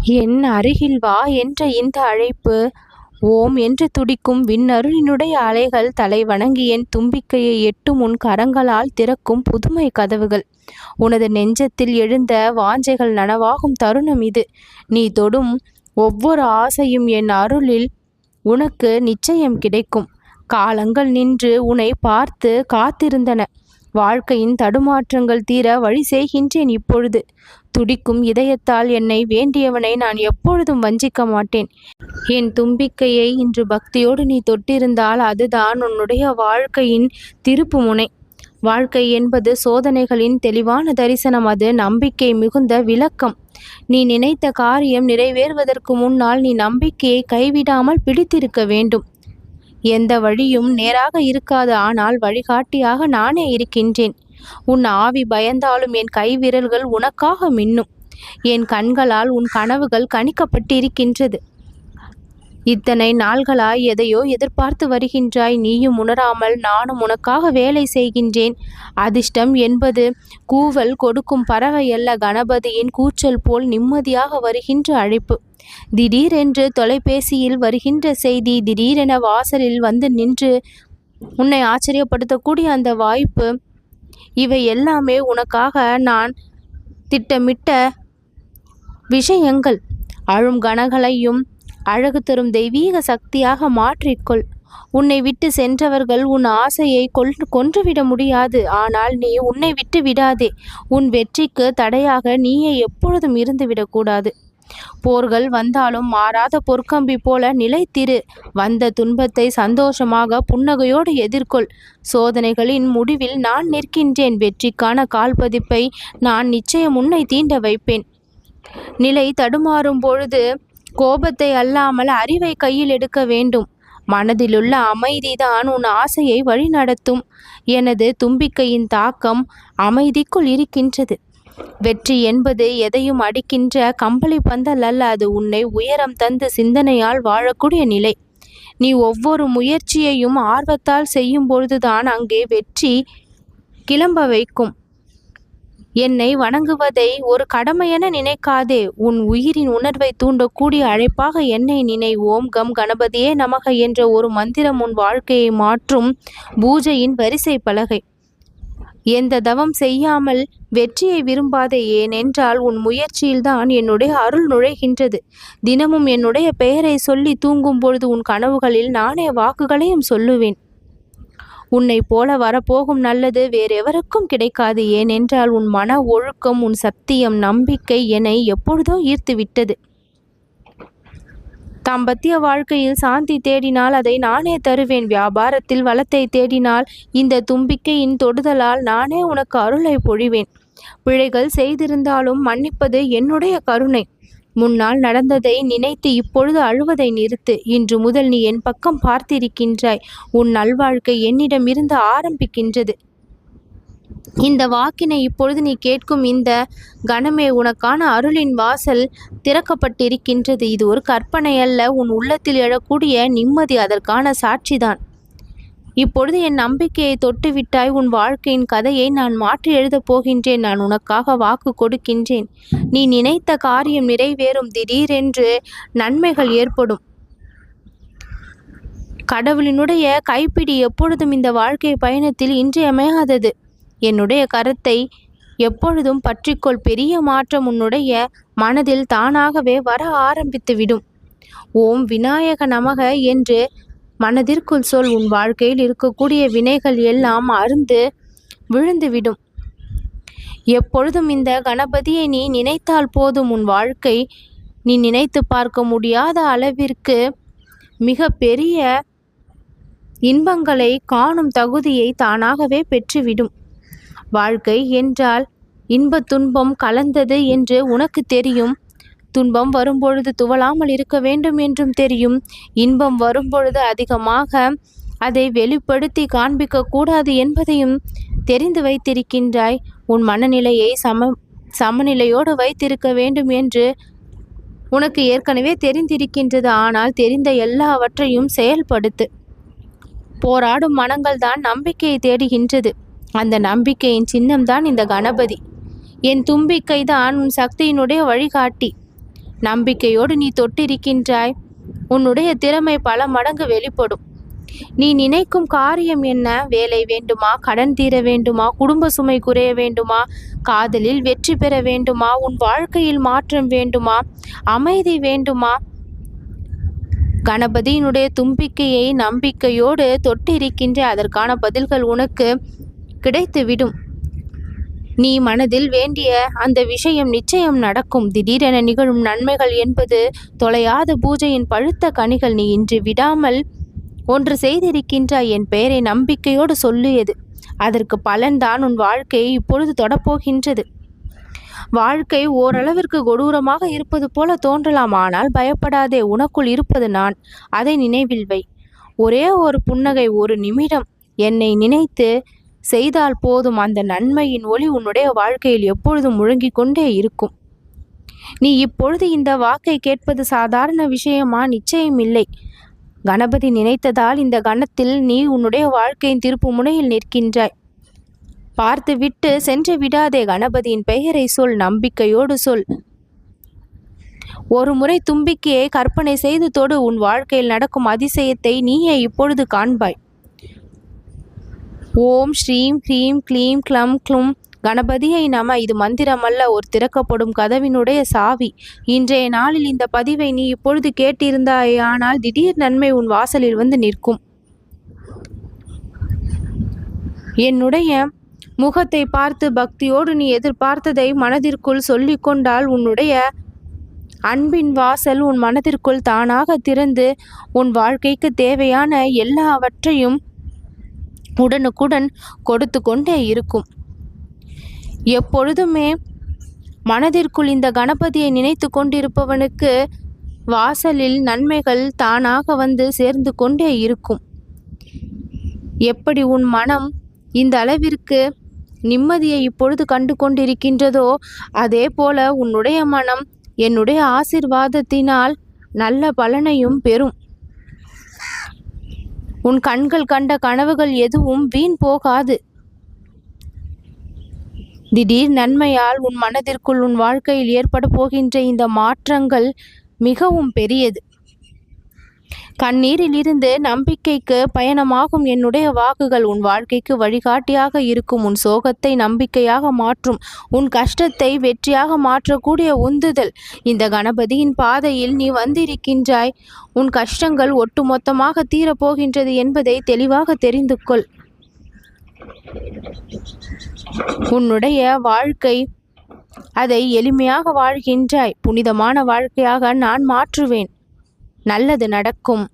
என் அருகில் வா என்ற இந்த அழைப்பு. ஓம் என்று துடிக்கும் விண்ணருளினுடைய அலைகள் தலை வணங்கி என் தும்பிக்கையை எட்டும் உன் கரங்களால் திறக்கும் புதுமை கதவுகள். உனது நெஞ்சத்தில் எழுந்த வாஞ்சைகள் நனவாகும் தருணம் இது. நீ தொடும் ஒவ்வொரு ஆசையும் என் அருளில் உனக்கு நிச்சயம் கிடைக்கும். காலங்கள் நின்று உன்னை பார்த்து காத்திருந்தன. வாழ்க்கையின் தடுமாற்றங்கள் தீர வழி செய்கின்றேன் இப்பொழுது. துடிக்கும் இதயத்தால் என்னை வேண்டியவனை நான் எப்பொழுதும் வஞ்சிக்க மாட்டேன். என் தும்பிக்கையை இன்று பக்தியோடு நீ தொட்டிருந்தால் அதுதான் உன்னுடைய வாழ்க்கையின் திருப்பு முனை. வாழ்க்கை என்பது சோதனைகளின் தெளிவான தரிசனம் அது நம்பிக்கை மிகுந்த விளக்கம். நீ நினைத்த காரியம் நிறைவேறுவதற்கு முன்னால் நீ நம்பிக்கையை கைவிடாமல் பிடித்திருக்க வேண்டும். எந்த வழியும் நேராக இருக்காது. ஆனால் வழிகாட்டியாக நானே இருக்கின்றேன். உன் ஆவி பயந்தாலும் என் கைவிரல்கள் உனக்காக மின்னும். என் கண்களால் உன் கனவுகள் கணிக்கப்பட்டிருக்கின்றது. இத்தனை நாள்களாய் எதையோ எதிர்பார்த்து வருகின்றாய் நீயும் உணராமல் நானும் உனக்காக வேலை செய்கின்றேன். அதிர்ஷ்டம் என்பது கூவல் கொடுக்கும் பறவை அல்ல கணபதியின் கூச்சல் போல் நிம்மதியாக வருகின்ற அழைப்பு. திடீரென்று தொலைபேசியில் வருகின்ற செய்தி திடீரென வாசலில் வந்து நின்று உன்னை ஆச்சரியப்படுத்தக்கூடிய அந்த வாய்ப்பு இவை எல்லாமே உனக்காக நான் திட்டமிட்ட விஷயங்கள். அழும் கணங்களையும் அழகு தரும் தெய்வீக சக்தியாக மாற்றிக்கொள். உன்னை விட்டு சென்றவர்கள் உன் ஆசையை கொல் கொன்றுவிட முடியாது. ஆனால் நீ உன்னை விட்டு விடாதே. உன் வெற்றிக்கு தடையாக நீயே எப்பொழுதும் இருந்துவிடக்கூடாது போர்கள் வந்தாலும் மாறாத பொற்கம்பி போல நிலைத்திரு. வந்த துன்பத்தை சந்தோஷமாக புன்னகையோடு எதிர்கொள். சோதனைகளின் முடிவில் நான் நிற்கின்றேன். வெற்றிக்கான கால்பதிப்பை நான் நிச்சயம் உன்னை தீண்ட வைப்பேன். நிலை தடுமாறும் பொழுது கோபத்தை அல்லாமல் அறிவை கையில் எடுக்க வேண்டும். மனதிலுள்ள அமைதிதான் உன் ஆசையை வழிநடத்தும். எனது தும்பிக்கையின் தாக்கம் அமைதிக்குள் இருக்கின்றது. வெற்றி என்பது எதையும் அடிக்கின்ற கம்பளி பந்தல் அல்ல அது உன்னை உயரம் தந்து சிந்தனையால் வாழக்கூடிய நிலை. நீ ஒவ்வொரு முயற்சியையும் ஆர்வத்தால் செய்யும் பொழுதுதான் அங்கே வெற்றி கிளம்ப வைக்கும். என்னை வணங்குவதை ஒரு கடமையென நினைக்காதே. உன் உயிரின் உணர்வை தூண்டக்கூடிய அழைப்பாக என்னை நினை ஓம் கம் கணபதியே நமக என்ற ஒரு மந்திரம் உன் வாழ்க்கையை மாற்றும் பூஜையின் வரிசை பலகை. எந்த தவம் செய்யாமல் வெற்றியை விரும்பாதே. ஏனென்றால் உன் முயற்சியில்தான் என்னுடைய அருள் நுழைகின்றது. தினமும் என்னுடைய பெயரை சொல்லி தூங்கும் பொழுது உன் கனவுகளில் நானே வாக்குகளையும் சொல்லுவேன். உன்னை போல வரப்போகும் நல்லது வேறெவருக்கும் கிடைக்காது. ஏனென்றால் உன் மன ஒழுக்கம் உன் சத்தியம் நம்பிக்கை என்னை எப்பொழுதோ ஈர்த்து விட்டது தம்பத்திய வாழ்க்கையில் சாந்தி தேடினால் அதை நானே தருவேன். வியாபாரத்தில் வளத்தை தேடினால் இந்த தும்பிக்கையின் தொடுதலால் நானே உனக்கு அருளை பொழிவேன். பிழைகள் செய்திருந்தாலும் மன்னிப்பது என்னுடைய கருணை. முன்னால் நடந்ததை நினைத்து இப்பொழுது அழுவதை நிறுத்து. இன்று முதல் நீ என் பக்கம் பார்த்திருக்கின்றாய். உன் நல்வாழ்க்கை என்னிடமிருந்து ஆரம்பிக்கின்றது. இந்த வாக்கினை இப்பொழுது நீ கேட்கும் இந்த கணமே உனக்கான அருளின் வாசல் திறக்கப்பட்டிருக்கின்றது. இது ஒரு கற்பனை அல்ல உன் உள்ளத்தில் எழக்கூடிய நிம்மதி அதற்கான சாட்சிதான். இப்பொழுது என் நம்பிக்கையை தொட்டுவிட்டாய் உன் வாழ்க்கையின் கதையை நான் மாற்றி எழுதப் போகின்றேன் நான் உனக்காக வாக்கு கொடுக்கின்றேன். நீ நினைத்த காரியம் நிறைவேறும் திடீரென்று நன்மைகள் ஏற்படும். கடவுளினுடைய கைப்பிடி எப்பொழுதும் இந்த வாழ்க்கை பயணத்தில் இன்றியமையாதது. என்னுடைய கருத்தை எப்பொழுதும் பற்றிக்கொள் பெரிய மாற்றம் உன்னுடைய மனதில் தானாகவே வர ஆரம்பித்துவிடும். ஓம் விநாயக நமக என்று மனதிற்குள் சொல் உன் வாழ்க்கையில் இருக்கக்கூடிய வினைகள் எல்லாம் அருந்து விழுந்துவிடும். எப்பொழுதும் இந்த கணபதியை நீ நினைத்தால் போதும். உன் வாழ்க்கை நீ நினைத்து பார்க்க முடியாத அளவிற்கு மிக பெரிய இன்பங்களை காணும் தகுதியை தானாகவே பெற்றுவிடும். வாழ்க்கை என்றால் இன்ப துன்பம் கலந்தது என்று உனக்கு தெரியும். துன்பம் வரும்பொழுது துவளாமல் இருக்க வேண்டும் என்றும் தெரியும். இன்பம் வரும்பொழுது அதிகமாக அதை வெளிப்படுத்தி காண்பிக்க கூடாது என்பதையும் தெரிந்து வைத்திருக்கின்றாய். உன் மனநிலையை சம சமநிலையோடு வைத்திருக்க வேண்டும் என்று உனக்கு ஏற்கனவே தெரிந்திருக்கின்றது. ஆனால் தெரிந்த எல்லாவற்றையும் செயல்படுத்து. போராடும் மனங்கள் தான் நம்பிக்கையை தேடுகின்றது. அந்த நம்பிக்கையின் சின்னம்தான் இந்த கணபதி. என் தும்பிக்கை தான் உன் சக்தியினுடைய வழிகாட்டி. நம்பிக்கையோடு நீ தொட்டிருக்கின்றாய். உன்னுடைய திறமை பல மடங்கு வெளிப்படும். நீ நினைக்கும் காரியம் என்ன? வேலை வேண்டுமா? கடன் தீர வேண்டுமா? குடும்ப சுமை குறைய வேண்டுமா? காதலில் வெற்றி பெற வேண்டுமா? உன் வாழ்க்கையில் மாற்றம் வேண்டுமா? அமைதி வேண்டுமா? கணபதியினுடைய தும்பிக்கையை நம்பிக்கையோடு தொட்டிருக்கின்ற அதற்கான பதில்கள் உனக்கு கிடைத்துவிடும். நீ மனதில் வேண்டிய அந்த விஷயம் நிச்சயம் நடக்கும். திடீரென நிகழும் நன்மைகள் என்பது தொலையாத பூஜையின் பழுத்த கனிகள். நீ இன்று விடாமல் ஒன்று செய்திருக்கின்றாய். என் பெயரை நம்பிக்கையோடு சொல்லியது. அதற்கு பலன்தான் உன் வாழ்க்கையை இப்பொழுது தொடப்போகின்றது. வாழ்க்கை ஓரளவிற்கு கொடூரமாக இருப்பது போல தோன்றலாம். ஆனால் பயப்படாதே உனக்குள் இருப்பது நான். அதை நினைவில் வை. ஒரே ஒரு புன்னகை ஒரு நிமிடம். என்னை நினைத்து செய்தால் போதும். அந்த நன்மையின் ஒளி உன்னுடைய வாழ்க்கையில் எப்பொழுதும் முழங்கிக் கொண்டே இருக்கும். நீ இப்பொழுது இந்த வாக்கை கேட்பது சாதாரண விஷயமா? நிச்சயம் இல்லை. கணபதி நினைத்ததால் இந்த கணத்தில் நீ உன்னுடைய வாழ்க்கையின் திருப்பு முனையில் நிற்கின்றாய். பார்த்து விட்டு சென்று விடாதே கணபதியின் பெயரை சொல் நம்பிக்கையோடு சொல். ஒரு முறை தும்பிக்கையை கற்பனை செய்து தொடு. உன் வாழ்க்கையில் நடக்கும் அதிசயத்தை நீயே இப்பொழுது காண்பாய். ஓம் ஸ்ரீம் க்ரீம் க்ளீம் க்ளம் க்ளும். கணபதியை நம இது மந்திரமல்ல ஒரு திறக்கப்படும் கதவினுடைய சாவி. இன்றைய நாளில் இந்த பதிவை நீ இப்பொழுது கேட்டிருந்தாயே ஆனால் திடீர் நன்மை உன் வாசலில் வந்து நிற்கும். என்னுடைய முகத்தை பார்த்து பக்தியோடு நீ எதிர்பார்த்ததை மனதிற்குள் சொல்லிக்கொண்டால் உன்னுடைய அன்பின் வாசல் உன் மனதிற்குள் தானாக திறந்து உன் வாழ்க்கைக்கு தேவையான எல்லாவற்றையும் உடனுக்குடன் கொடுத்து கொண்டே இருக்கும். எப்பொழுதுமே மனதிற்குள் இந்த கணபதியை நினைத்து கொண்டிருப்பவனுக்கு வாசலில் நன்மைகள் தானாக வந்து சேர்ந்து கொண்டே இருக்கும். எப்படி உன் மனம் இந்த அளவிற்கு நிம்மதியை இப்பொழுது கண்டு கொண்டிருக்கின்றதோ அதே போல உன்னுடைய மனம் என்னுடைய ஆசிர்வாதத்தினால் நல்ல பலனையும் பெறும். உன் கண்கள் கண்ட கனவுகள் எதுவும் வீண் போகாது. திடீர் நன்மையால் உன் மனதிற்குள் உன் வாழ்க்கையில் ஏற்பட போகின்ற இந்த மாற்றங்கள் மிகவும் பெரியது. கண்ணீரிலிருந்து நம்பிக்கைக்கு பயணமாகும் என்னுடைய வாக்குகள் உன் வாழ்க்கைக்கு வழிகாட்டியாக இருக்கும். உன் சோகத்தை நம்பிக்கையாக மாற்றும். உன் கஷ்டத்தை வெற்றியாக மாற்றக்கூடிய உந்துதல். இந்த கணபதியின் பாதையில் நீ வந்திருக்கின்றாய். உன் கஷ்டங்கள் ஒட்டுமொத்தமாக தீரப்போகின்றது என்பதை தெளிவாக தெரிந்து கொள். உன்னுடைய வாழ்க்கை அதை எளிமையாக வாழ்கின்றாய். புனிதமான வாழ்க்கையாக நான் மாற்றுவேன். நல்லது நடக்கும்.